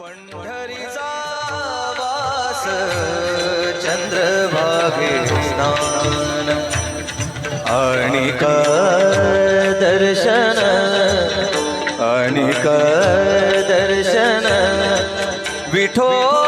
पंढरीचा वास चंद्रभागे स्नान आणि दर्शन आणि दर्शन विठोबा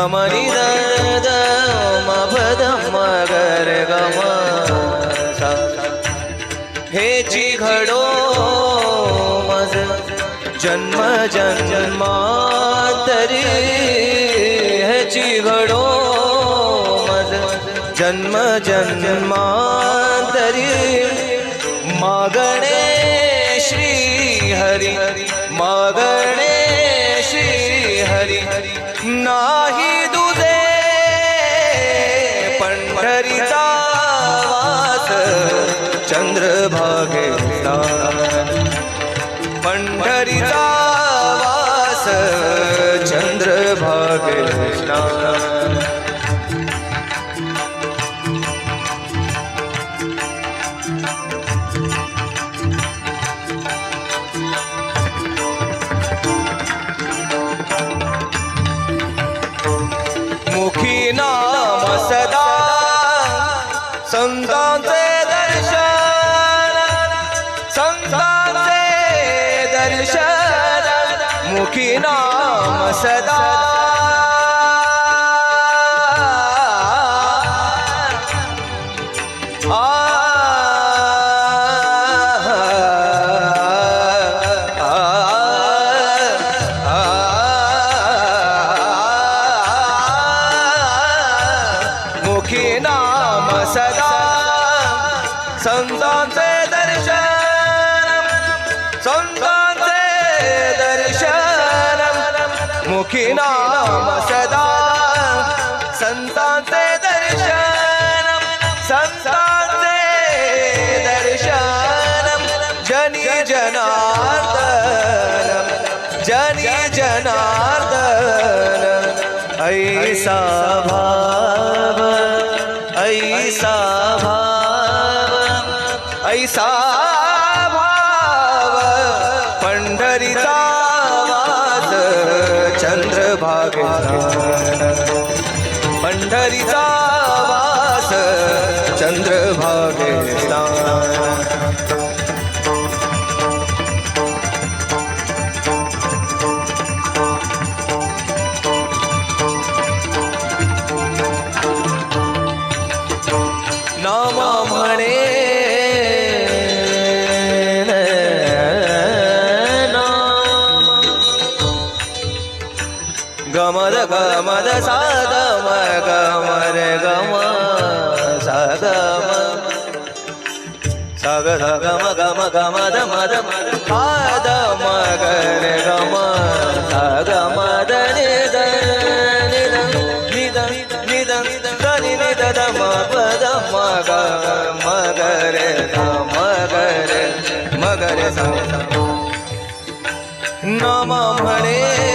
गमनी दद मभद मगर गम। हे जी घडो मज जन्म जन्मांतरी। हे जी घडो मज जन्म जन्मांतरी। मागणे श्री हरी मागणे श्री हरी नाही चंद्रभागे पंढरीचा वास चंद्रभागे स्नान. दर्शन मुखी नाम सदा। मुखी नाम सदा। संतांचे दर्शन। संतांचे दर्शन मुखी नाम सदा। संतांचे दर्शन संतांचे दर्शन। जनी जनार्दन जनी जनार्दन। ऐसा भाव ऐसा भाव ऐसा चंद्रभागे पंढरीचा वास चंद्रभागे नामा म्हणे गमद गमद साध गमर गम साध सग गम गम गमद मद पाद मगर गम सग मद निद निद निद निद निद दम पद मग मगर मगर मगर नम म्हणे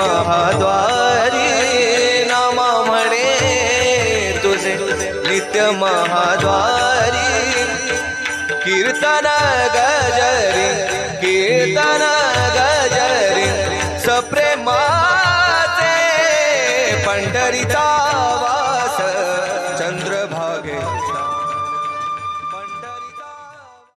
महाद्वारी नामा म्हणे तुझे नित्य महाद्वारी. कीर्तन गजरी कीर्तन गजरी सप्रेमाचे पंढरीचा